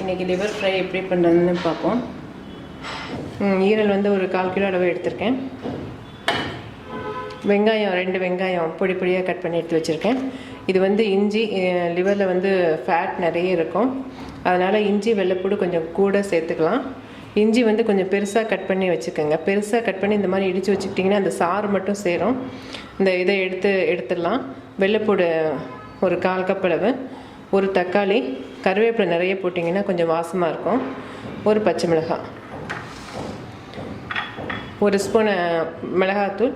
இன்றைக்கி liver fry எப்படி பண்ணுறதுன்னு பார்ப்போம். ஈரல் வந்து ஒரு கால் கிலோ அளவு எடுத்திருக்கேன். வெங்காயம் ரெண்டு வெங்காயம் பொடி பொடியாக கட் பண்ணி எடுத்து வச்சுருக்கேன். இது வந்து இஞ்சி லிவரில் வந்து ஃபேட் நிறைய இருக்கும். அதனால் இஞ்சி வெள்ளைப்பூடு கொஞ்சம் கூட சேர்த்துக்கலாம். இஞ்சி வந்து கொஞ்சம் பெருசாக கட் பண்ணி வச்சுக்கோங்க. பெருசாக கட் பண்ணி இந்த மாதிரி இடித்து வச்சுக்கிட்டிங்கன்னா அந்த சாறு மட்டும் சேரும். இந்த இதை எடுத்து எடுத்துடலாம். வெள்ளைப்பூடு ஒரு கால் கப் அளவு. ஒரு தக்காளி கருவேப்பிலை நிறைய போட்டிங்கன்னா கொஞ்சம் வாசமாக இருக்கும். ஒரு பச்சை மிளகாய். ஒரு ஸ்பூன் மிளகாத்தூள்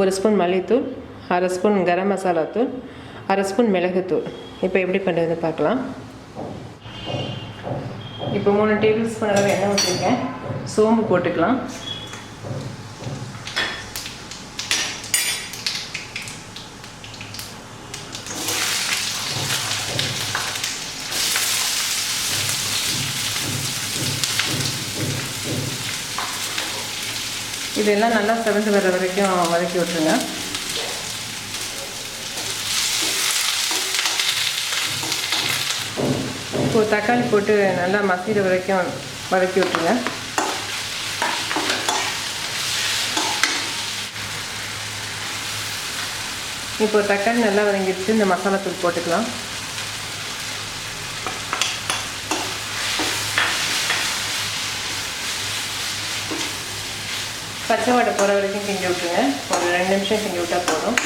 ஒரு ஸ்பூன் மல்லித்தூள் அரை ஸ்பூன் கரம் மசாலா தூள் அரை ஸ்பூன் மிளகுத்தூள். இப்போ எப்படி பண்ணுறதுன்னு பார்க்கலாம். இப்போ மூணு டேபிள் ஸ்பூன் அளவு எண்ணெய் ஊற்றிருக்கேன் சோம்பு போட்டுக்கலாம். இதெல்லாம் நல்லா செவந்து வர வரைக்கும் வதக்கி விட்டுருங்க. இப்போ தக்காளி போட்டு நல்லா மசிகிற வரைக்கும் வதக்கி விட்டுருங்க. இப்போ தக்காளி நல்லா வதங்கிடுச்சு. இந்த மசாலா தூள் போட்டுக்கலாம். பச்சை வடை போகிற வரைக்கும் கிண்டி விட்டுருங்க. ஒரு ரெண்டு நிமிஷம் கிண்டி விட்டால் போதும்.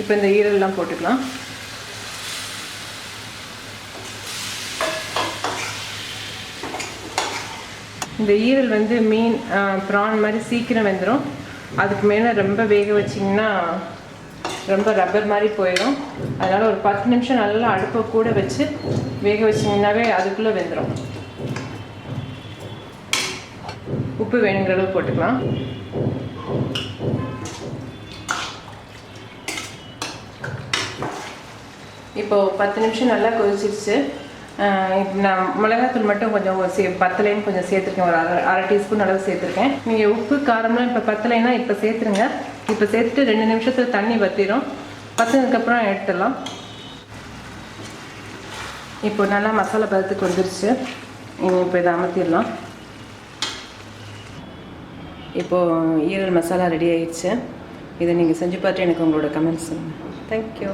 இப்போ இந்த ஈரல்லாம் போட்டுக்கலாம். இந்த ஈரல் வந்து மீன் ப்ரான் மாதிரி சீக்கிரம் வெந்துடும் அதுக்கு மேலே ரொம்ப வேக வச்சிங்கன்னா ரொம்ப ரப்பர் மாதிரி போயிடும். அதனால் ஒரு பத்து நிமிஷம் நல்லா அடுப்பை கூட வச்சு வேக வச்சிங்கன்னாவே அதுக்குள்ளே வெந்துடும் உப்பு வேணுங்கிற அளவு போட்டுக்கலாம். இப்போ பத்து நிமிஷம் நல்லா கொதிச்சிருச்சு. இப்போ நான் மிளகாத்தூள் மட்டும் கொஞ்சம் சே பத்தலைன்னு கொஞ்சம் சேர்த்துருக்கேன். ஒரு அரை அரை டீஸ்பூன் அளவு சேர்த்துருக்கேன். நீங்கள் உப்பு காரம்லாம் இப்போ பத்தலைன்னா இப்போ சேர்த்துருங்க. இப்போ சேர்த்துட்டு ரெண்டு நிமிஷத்தில் தண்ணி வற்றிடும் பத்தினதுக்கப்புறம் எடுத்துடலாம். இப்போ நல்லா மசாலா பதத்துக்கு வந்துருச்சு. இப்போ இதை அமர்த்திடலாம். இப்போது ஈரல் மசாலா ரெடி ஆயிடுச்சு. இதை நீங்கள் செஞ்சு பார்த்து எனக்கு உங்களோட கமெண்ட்ஸ் சொல்லுங்கள் தேங்க்யூ